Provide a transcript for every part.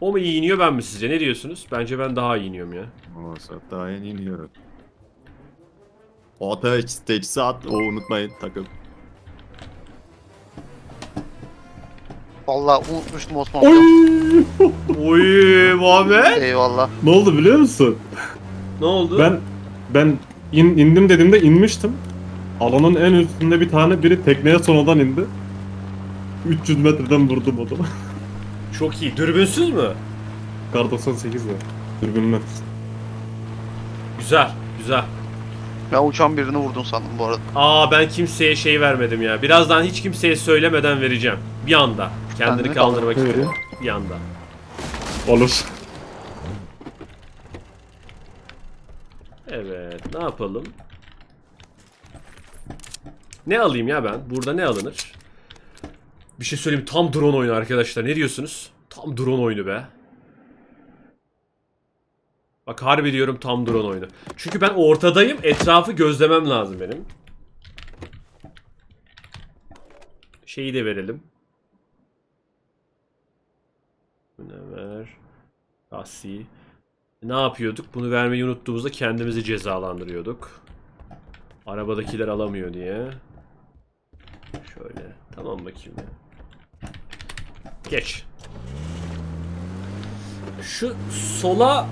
O mu iyi iniyor ben mi sizce? Ne diyorsunuz? Bence ben daha iyi iniyorum ya. Saat daha yeni iniyorum. O ateş teçhizat. O unutmayın takım. Vallahi unutmuştum Osman. Oy! Oy Muhammed. Eyvallah. ne oldu biliyor musun? Ne oldu? Ben ben in, indim dediğimde inmiştim. Alanın en üstünde bir tane biri tekneye sonradan indi. 300 metreden vurdum adamı. Çok iyi. Dürbünsüz mü? Kar 98 ya. Dürbünle. Güzel. Güzel. Ben uçan birini vurdun sandım bu arada. Aa ben kimseye şey vermedim ya. Birazdan hiç kimseye söylemeden vereceğim. Bir anda. Kendini Kendini kaldırmak Ne için. Bir anda. Olur. Evet. Ne yapalım? Ne alayım ya ben? Burada ne alınır? Bir şey söyleyeyim. Tam drone oyunu arkadaşlar. Ne diyorsunuz? Tam drone oyunu be. Bak harbi diyorum tam drone oyunu. Çünkü ben ortadayım. Etrafı gözlemem lazım benim. Şeyi de verelim. Bu ne ver? Asi. Ne yapıyorduk? Bunu vermeyi unuttuğumuzda kendimizi cezalandırıyorduk. Arabadakiler alamıyor diye. Şöyle. Tamam bakayım. Geç. Şu sola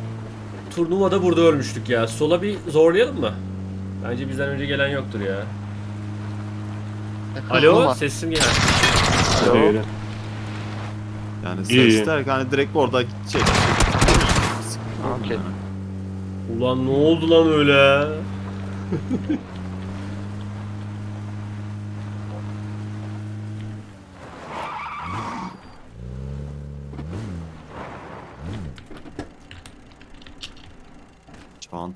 turnuvada burada ölmüştük ya. Sola bir zorlayalım mı? Bence bizden önce gelen yoktur ya. Alo, sesim gel. Hadi öyle. Yani İyi, iyi. sesler hani direkt orada şey. Okey. Ulan ne oldu lan öyle?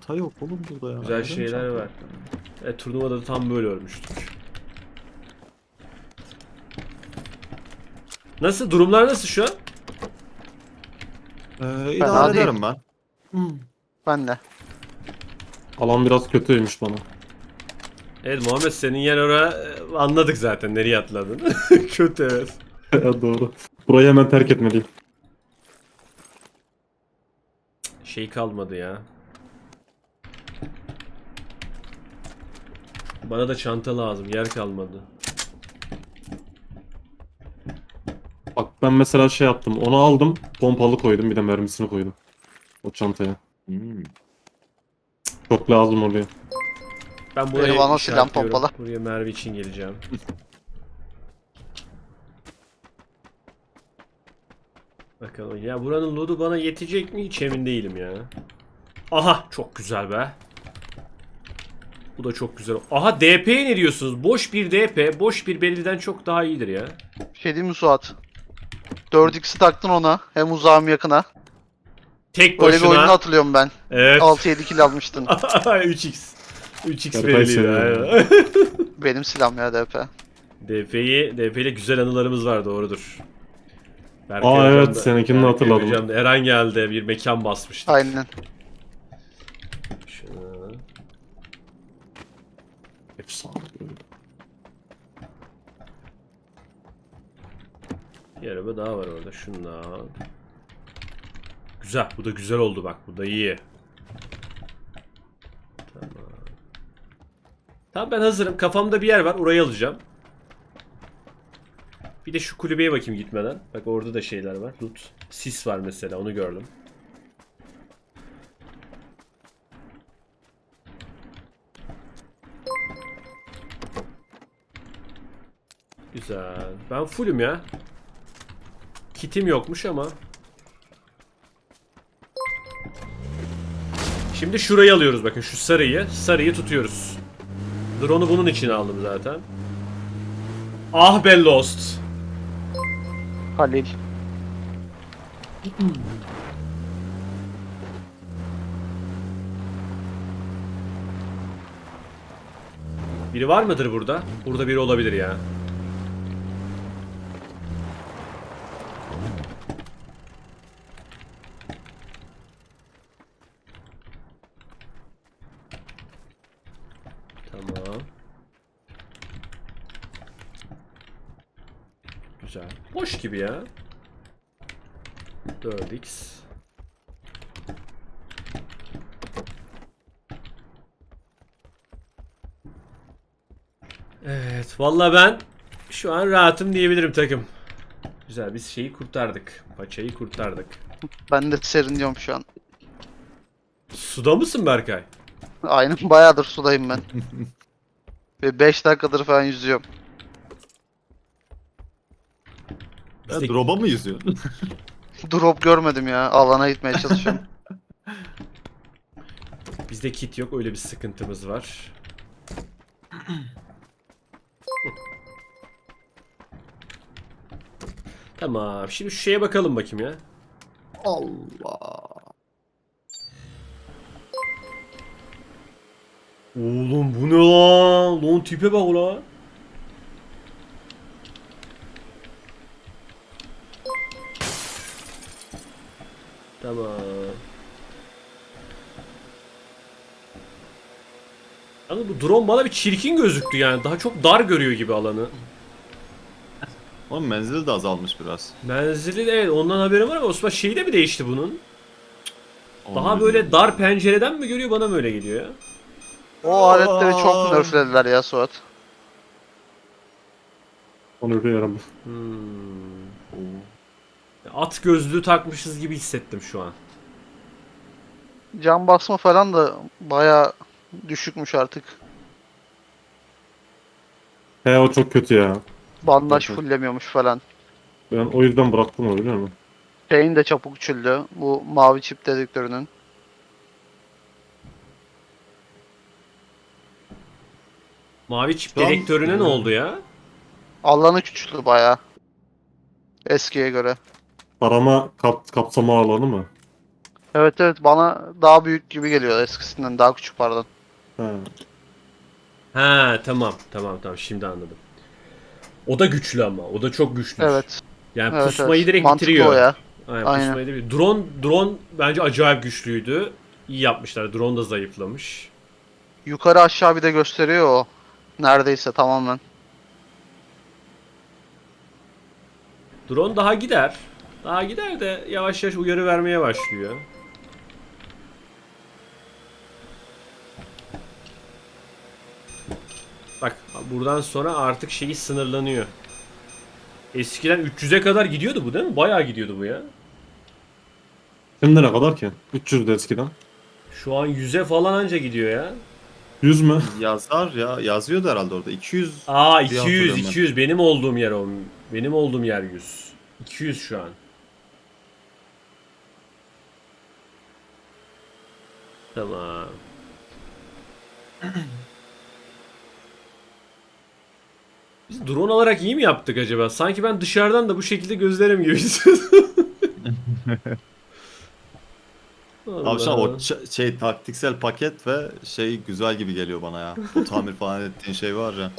Çanta yok oğlum burada ya. Güzel Neden şeyler çanta var. E, turnuvada da tam böyle ölmüştük. Nasıl? Durumlar nasıl şu an? Ee, idare değil. ederim ben. Ben de. Alan biraz kötüymüş bana. Evet Muhammed senin yer ora e, anladık zaten nereye atladın. Kötü evet. Doğru. Burayı hemen terk etmeliyim. Şey kalmadı ya. Bana da çanta lazım yer kalmadı. Bak ben mesela şey yaptım. Onu aldım. Pompalı koydum. Bir de mermisini koydum. O çantaya. Hmm. Çok lazım oluyor. Ben buraya ana silah işaretliyorum. pompalı. Buraya mermi için geleceğim. Bakalım ya buranın loot'u bana yetecek mi hiç emin değilim ya. Aha çok güzel be. Bu da çok güzel. Aha DP'ye ne diyorsunuz? Boş bir DP, boş bir belirliden çok daha iyidir ya. Şey değil mi Suat? 4x'i taktın ona. Hem uzağa hem yakına. Tek Öyle bir oyunu başına. hatırlıyorum ben. Evet. 6-7 kill almıştın. 3x. 3x Berkay veriliyor. seviyor. aynen. Benim silahım ya DP. DP'yi, DP ile güzel anılarımız var doğrudur. Berkay Aa, evet, seninkini hatırladım. hocam Eren geldi bir mekan basmıştı. Aynen. Şunu- Efsane. Bir araba daha var orada. Şundan. Güzel. Bu da güzel oldu bak. Bu da iyi. Tamam. Tamam ben hazırım. Kafamda bir yer var. Orayı alacağım. Bir de şu kulübeye bakayım gitmeden. Bak orada da şeyler var. Loot. Sis var mesela. Onu gördüm. Güzel. Ben fullüm ya. Kitim yokmuş ama. Şimdi şurayı alıyoruz bakın şu sarıyı. Sarıyı tutuyoruz. Drone'u bunun için aldım zaten. Ah be Lost. Halil. Biri var mıdır burada? Burada biri olabilir ya. Tamam. Güzel. Boş gibi ya. 4x. Evet, vallahi ben şu an rahatım diyebilirim takım. Güzel, biz şeyi kurtardık. Paçayı kurtardık. Ben de serinliyorum şu an. Suda mısın Berkay? Aynen bayağıdır sudayım ben. Ve 5 dakikadır falan yüzüyorum. Ya, Bizde- drop'a mı yüzüyorsun? Drop görmedim ya. Alana gitmeye çalışıyorum. Bizde kit yok, öyle bir sıkıntımız var. Tamam, şimdi şu şeye bakalım bakayım ya. Allah. Oğlum bu ne lan? Lan tipe bak ulan. Tamam. Yalnız bu drone bana bir çirkin gözüktü yani. Daha çok dar görüyor gibi alanı. Oğlum menzili de azalmış biraz. Menzili de evet ondan haberim var ama Osman şeyi de mi değişti bunun? Onu Daha bilmiyorum. böyle dar pencereden mi görüyor bana mı öyle geliyor ya? O aletleri çok nerflediler ya Suat. Onu öyle yaramaz. Hmm. At gözlüğü takmışız gibi hissettim şu an. Can basma falan da baya düşükmüş artık. He o çok kötü ya. Bandaj Hı hı. fullemiyormuş falan. Ben o yüzden bıraktım onu biliyor musun? Şeyin de çabuk çüldü. Bu mavi çip dedektörünün. Mavi çip an- dedektörüne ne oldu ya? Alanı küçüldü baya. Eskiye göre. Arama kap, kapsama alanı mı? Evet evet bana daha büyük gibi geliyor eskisinden daha küçük pardon. He. Ha tamam tamam tamam şimdi anladım. O da güçlü ama o da çok güçlü. Evet. Yani evet, pusmayı evet. direkt Mantıklı bitiriyor. o ya. Aynen, Aynen. pusmayı direkt- Drone drone bence acayip güçlüydü. İyi yapmışlar. Drone da zayıflamış. Yukarı aşağı bir de gösteriyor o. Neredeyse tamamen. Drone daha gider. Daha gider de yavaş yavaş uyarı vermeye başlıyor. Bak buradan sonra artık şeyi sınırlanıyor. Eskiden 300'e kadar gidiyordu bu değil mi? Bayağı gidiyordu bu ya. Şimdi ne kadar ki? 300 de eskiden. Şu an 100'e falan anca gidiyor ya. 100 mü? Yazar ya. Yazıyordu herhalde orada. 200. Aa Bir 200 hatırlıyorum ben. 200 benim olduğum yer o. Benim olduğum yer 100. 200 şu an. Tamam. Biz drone olarak iyi mi yaptık acaba? Sanki ben dışarıdan da bu şekilde gözlerim gibi hissediyorum. Abi şu an Allah. o ç- şey taktiksel paket ve şey güzel gibi geliyor bana ya. O tamir falan ettiğin şey var ya.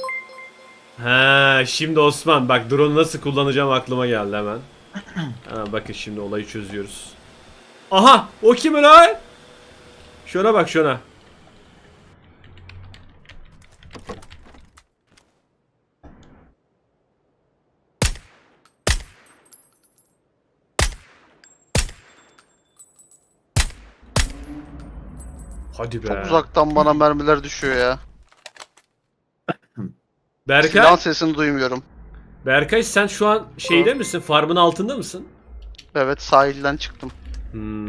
He şimdi Osman bak drone nasıl kullanacağım aklıma geldi hemen. Hemen bakın şimdi olayı çözüyoruz. Aha o kim lan? Şuna bak şuna. Hadi be. Çok uzaktan bana mermiler düşüyor ya. Berkay, Silah sesini duymuyorum. Berkay sen şu an şeyde misin? Farmın altında mısın? Evet sahilden çıktım. Hmm.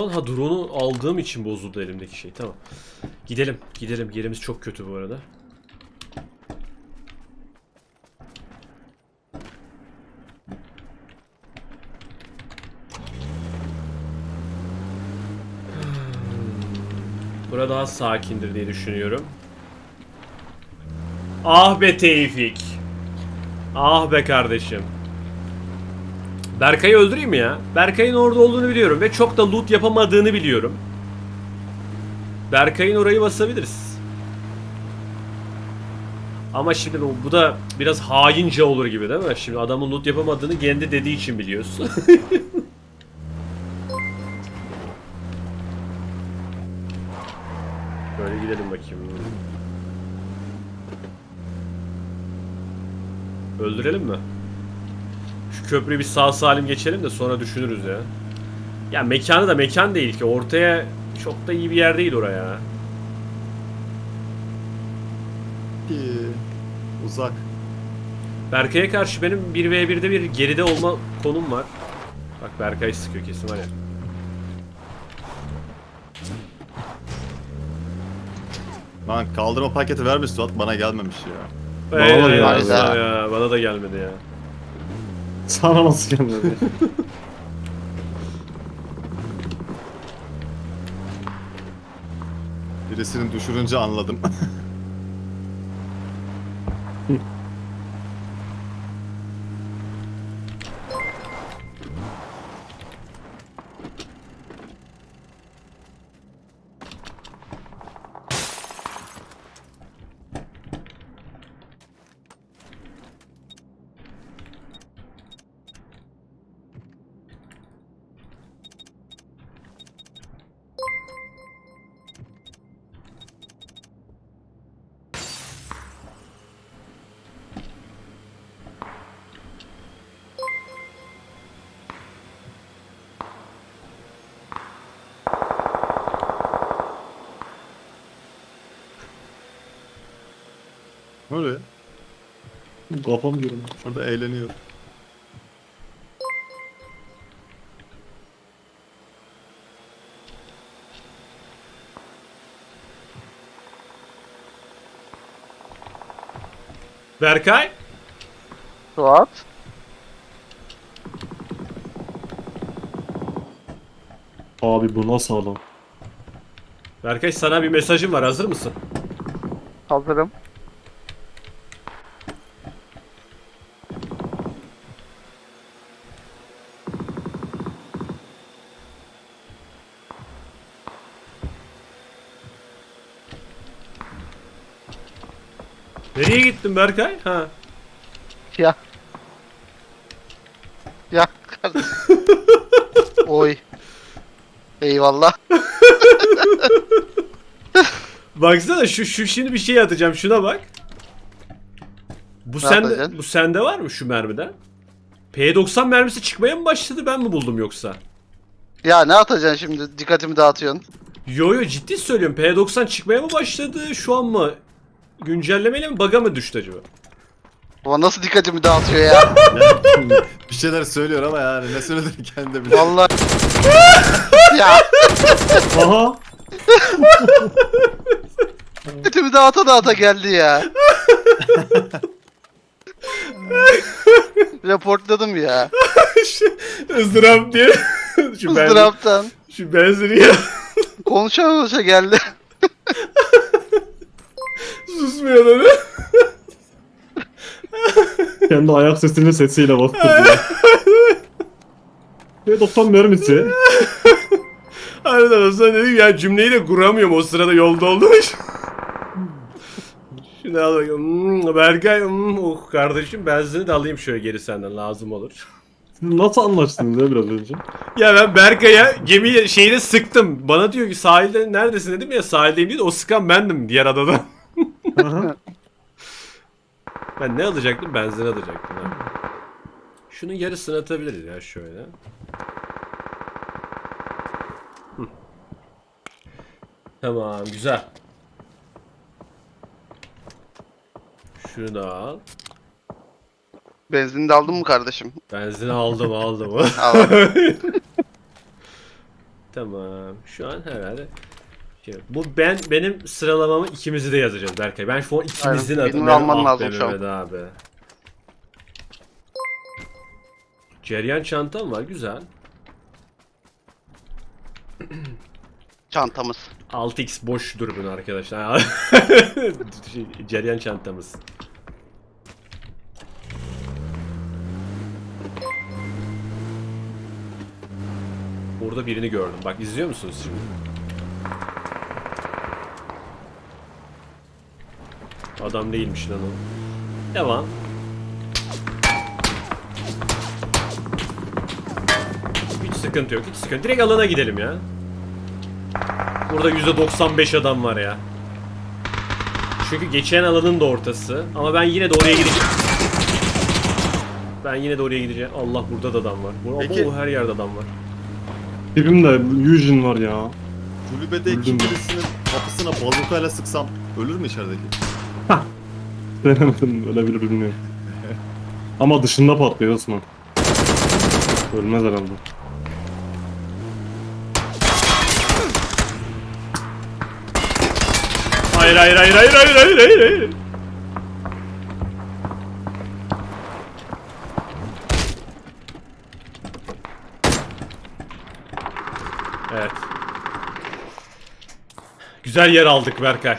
Lan? Ha drone'u aldığım için bozuldu elimdeki şey. Tamam. Gidelim. Gidelim. Yerimiz çok kötü bu arada. Burada daha sakindir diye düşünüyorum. Ah be Tevfik. Ah be kardeşim. Berkay'ı öldüreyim mi ya? Berkay'ın orada olduğunu biliyorum ve çok da loot yapamadığını biliyorum. Berkay'ın orayı basabiliriz. Ama şimdi bu, bu da biraz haince olur gibi değil mi? Şimdi adamın loot yapamadığını kendi dediği için biliyorsun. Böyle gidelim bakayım. Öldürelim mi? Şu köprüyü bir sağ salim geçelim de sonra düşünürüz ya. Ya mekanı da mekan değil ki. Ortaya çok da iyi bir yer değil oraya. Ki, Uzak. Berkay'a karşı benim 1v1'de bir geride olma konum var. Bak Berkay sıkıyor kesin var ya. Lan kaldırma paketi vermiş Suat bana gelmemiş ya. Ey, da ey. Allah ya. Bana da gelmedi ya. Sana nasıl gelmedi? Birisini düşürünce anladım. ne oluyor? Kafam diyorum. Orada eğleniyor. Berkay? Suat. Abi bu nasıl adam? Berkay sana bir mesajım var. Hazır mısın? Hazırım. Berkay? Ha. Ya. Ya kardeşim. Oy. Eyvallah. Baksana şu şu şimdi bir şey atacağım. Şuna bak. Bu Ne sende atacaksın? bu sende var mı şu mermiden? P90 mermisi çıkmaya mı başladı ben mi buldum yoksa? Ya ne atacaksın şimdi? Dikkatimi dağıtıyorsun. Yo yo ciddi söylüyorum. P90 çıkmaya mı başladı şu an mı? Güncellemeyle mi bug'a mı düştü acaba? Baba nasıl dikkatimi dağıtıyor ya? Ya, bir şeyler söylüyor ama yani ne söylediğini kendi biliyor. Vallahi. ya Aha! dikkatimi dağıta dağıta geldi ya. Reportladım ya. Izdırap diye. şu, Izdıraptan. şu benzini ya. Konuşa konuşa geldi. Susmuyor lan. Kendi ayak sesinin sesiyle bastırdı. Ve 90 mermisi. Harbiden o zaman dedim ya cümleyi de kuramıyorum o sırada yolda olduğum için. Şunu al bakayım. Hmm, Berkay, hmm, oh kardeşim benzini de alayım şöyle geri senden lazım olur. Nasıl anlaştınız ya biraz önce? Ya ben Berkay'a gemi şeyini sıktım. Bana diyor ki sahilde neredesin dedim ya sahildeyim diyor. O sıkan bendim diğer adada. Ben ne alacaktım? Benzin alacaktım. Ha. Şunun yarısını atabiliriz ya şöyle. Hı. Tamam güzel. Şunu da al. Benzinini de aldın mı kardeşim? Benzin aldım aldım. Al. tamam. Şu an herhalde bu ben benim sıralamamı ikimizi de yazacağız Berkay. Ben şu an ikimizin Aynen, adını birini alman Ah lazım şu an. Mehmet abi. Ceryan çantam var güzel. Çantamız. 6x boş dürbün arkadaşlar. Şey, Ceryan çantamız. Orada birini gördüm. Bak izliyor musunuz şimdi? Adam değilmiş lan o. Devam. Hiç sıkıntı yok. Hiç sıkıntı. Direkt alana gidelim ya. Burada %95 adam var ya. Çünkü geçen alanın da ortası. Ama ben yine de oraya gideceğim. Ben yine de oraya gideceğim. Allah burada da adam var. Bu, Peki- bu her yerde adam var. Dibimde Eugene var ya. Kulübedeki Öldüm. birisinin kapısına bazukayla sıksam ölür mü içerideki? Denemedim ölebilir bilmiyorum. Ama dışında patlıyor Osman. Ölmez herhalde. Hayır hayır hayır hayır hayır hayır hayır hayır. Evet. Güzel yer aldık Berkay.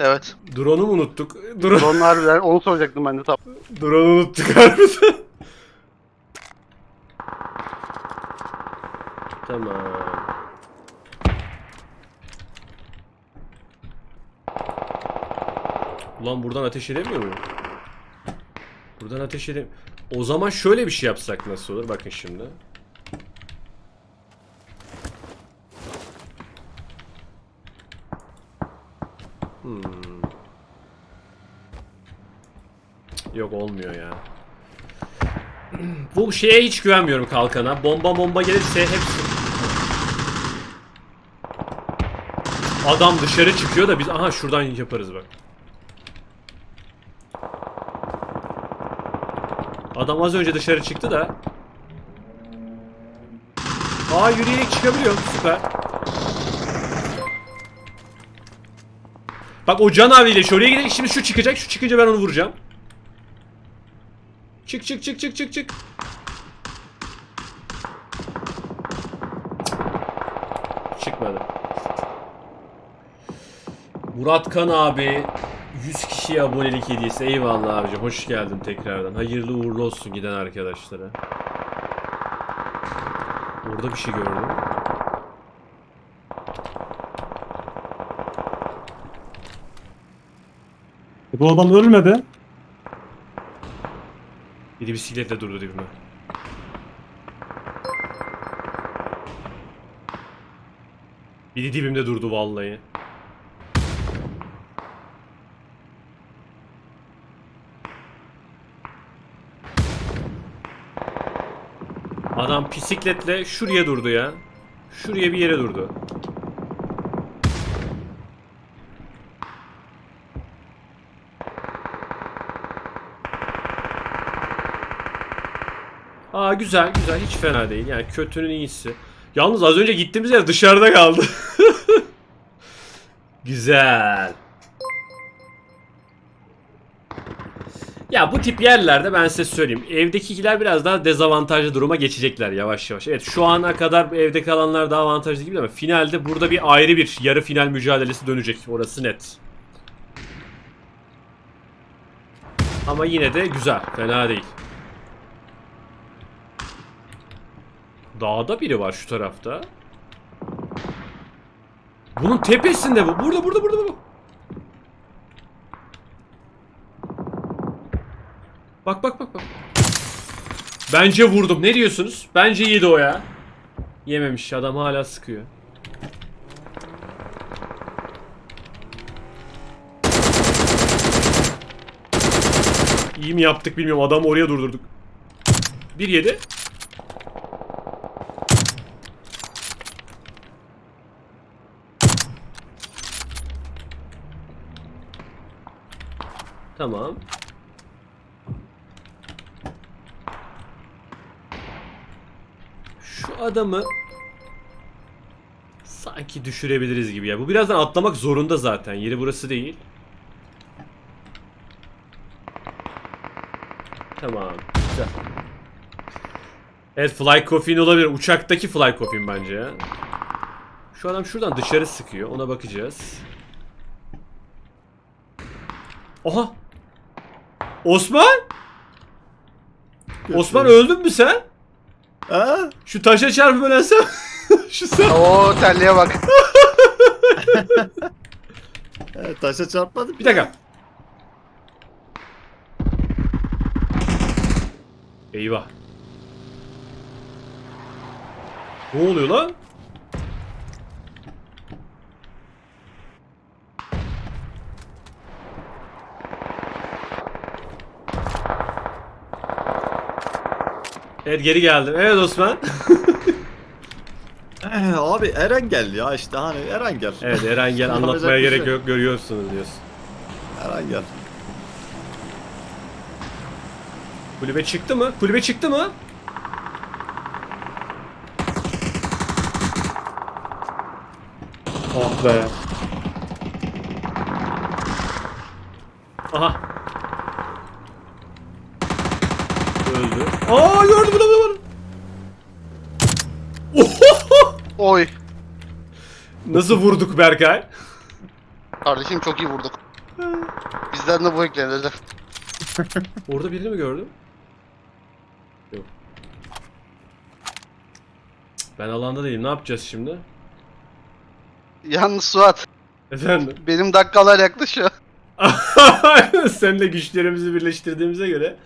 Evet. Drone'u mu unuttuk? Drone, Onun harbiden onu soracaktım ben de tam. drone'u unuttuk harbiden. tamam. Ulan buradan ateş edemiyor muyum? Buradan ateş edem... O zaman şöyle bir şey yapsak nasıl olur? Bakın şimdi. Hmm. Yok olmuyor ya. Bu şeye hiç güvenmiyorum kalkana. Bomba bomba gelirse hepsi... Adam dışarı çıkıyor da biz... Aha şuradan yaparız bak. Adam az önce dışarı çıktı da. Aa yürüyerek çıkabiliyor. Süper. Bak o can abiyle şu oraya gidelim. Şimdi şu çıkacak. Şu çıkınca ben onu vuracağım. Çık çık çık çık çık çık. Çıkmadı. Murat Kan abi 100 kişiye abonelik hediyesi. Eyvallah abicim. Hoş geldin tekrardan. Hayırlı uğurlu olsun giden arkadaşlara. Orada bir şey gördüm. E bu adam ölmedi. Biri bisikletle durdu dibime. Biri dibimde durdu vallahi. Adam bisikletle şuraya durdu ya. Şuraya bir yere durdu. Güzel güzel hiç fena değil yani kötünün iyisi. Yalnız az önce gittiğimiz yer dışarıda kaldı. güzel. Ya bu tip yerlerde ben size söyleyeyim. Evdekiler biraz daha dezavantajlı duruma geçecekler yavaş yavaş. Evet şu ana kadar evde kalanlar daha avantajlı gibi ama finalde burada bir ayrı bir yarı final mücadelesi dönecek. Orası net. Ama yine de güzel. Fena değil. Dağda biri var şu tarafta. Bunun tepesinde bu. Burada burada burada bu. Bak bak bak bak. Bence vurdum. Ne diyorsunuz? Bence yedi o ya. Yememiş. Adam hala sıkıyor. İyi mi yaptık bilmiyorum. Adamı oraya durdurduk. Bir yedi. Tamam. Şu adamı sanki düşürebiliriz gibi ya. Bu birazdan atlamak zorunda zaten. Yeri burası değil. Tamam. Güzel. Evet Fly Coffin olabilir. Uçaktaki Fly Coffin bence. Şu adam şuradan dışarı sıkıyor. Ona bakacağız. Oha! Osman? Osman öldün mü sen? Ha? Şu taşa çarpıp ölensem. Şu sen. Oo terliğe bak. Evet, taşa çarpmadı. Bir dakika. Eyvah. Ne oluyor lan? Evet geri geldim. Evet Osman. Ee, abi Eren gel ya işte hani Eren gel. Evet Eren gel Yapacak anlatmaya bir gerek şey yok görüyorsunuz diyorsun. Eren gel. Kulübe çıktı mı? Kulübe çıktı mı? Ah be. Aha. Öldü. Aa gördüm bunu bunu. Ohoho! Oy. Nasıl vurduk Berkay? Kardeşim çok iyi vurduk. Bizden de bu eklenirdi. Orada birini mi gördüm? Yok. Ben alanda değilim. Ne yapacağız şimdi? Yalnız Suat. Efendim? Benim dakikalar yaklaşıyor. Seninle güçlerimizi birleştirdiğimize göre.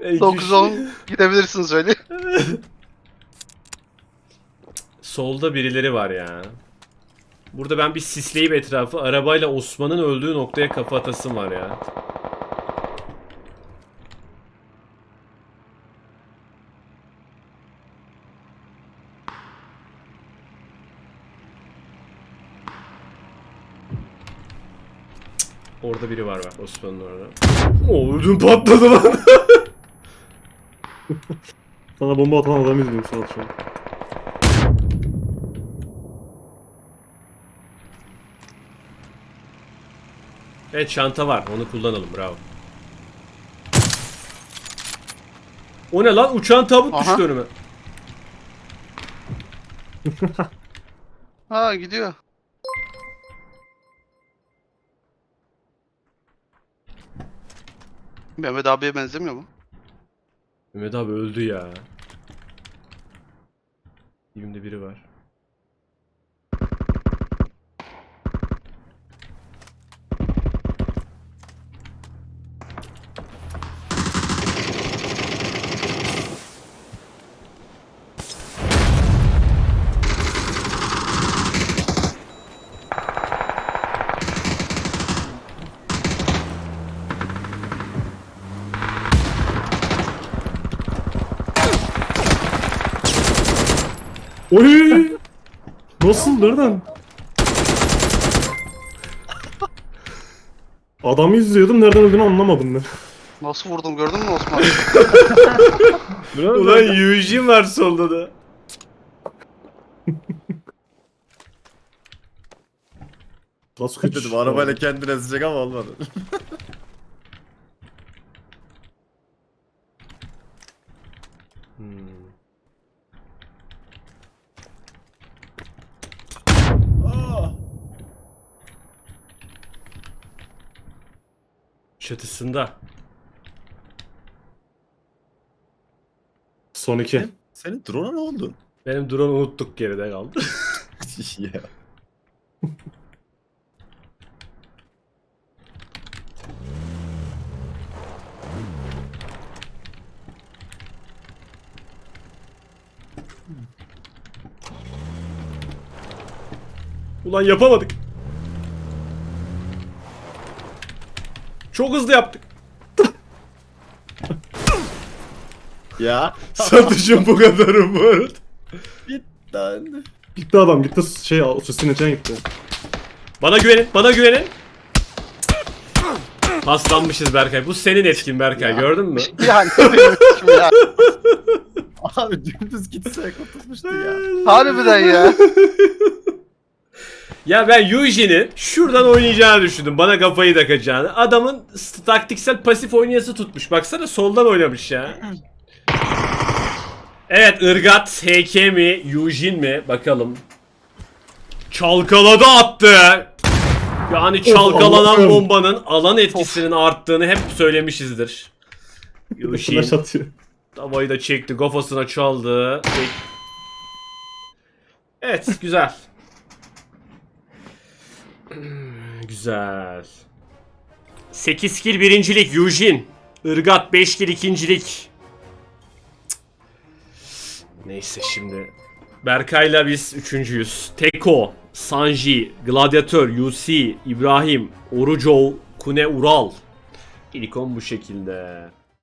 en güçlü- 9-10 gidebilirsin söyle. Solda birileri var ya. Burada ben bir sisleyip etrafı arabayla Osman'ın öldüğü noktaya kafa atasım var ya. Orada biri var bak Osman'ın orada. O ödüm patladı lan. Sana bomba atan adam izliyorum Suat şu an. Evet çanta var. Onu kullanalım. Bravo. O ne lan? Uçağın tabut Aha. düştü önüme. Ha gidiyor. Mehmet abiye benzemiyor mu? Mehmet abi öldü ya. Dibimde biri var. Oy! Nasıl? Nereden? Adamı izliyordum. Nereden öldüğünü anlamadım ben. Nasıl vurdum gördün mü Osman? Ulan Eugene var solda da. Nasıl kaç? Dedim arabayla kendini ezecek ama olmadı. Hmm. Çatısında. Son iki. Senin drone'a ne oldu? Benim drone unuttuk geride kaldı. ya. Ulan yapamadık. Çok hızlı yaptık. Ya. Satışım bu kadarı bu arada. Lan. Gitti adam. Gitti şey o sesin içine gitti. Bana güvenin, bana güvenin. Paslanmışız Berkay. Bu senin etkin Berkay, Ya. gördün mü? yani benim ya. Abi dümdüz gitse kurtulmuştu ya. Harbiden ya. Ya ben Eugene'in şuradan oynayacağını düşündüm. Bana kafayı takacağını. Adamın taktiksel pasif oynayası tutmuş. Baksana soldan oynamış ya. Evet Irgat, HK mi, Eugene mi? Bakalım. Çalkaladı attı. Yani çalkalanan bombanın alan etkisinin arttığını hep söylemişizdir. Atıyor. Tavayı da çekti, kafasına çaldı. Evet, güzel. güzel. 8 kill birincilik Yujin. Irgat 5 kill ikincilik. Neyse şimdi. Berkay'la biz üçüncüyüz. Teko, Sanji, Gladiator, UC, İbrahim, Orucov, Kune Ural. İlk on bu şekilde.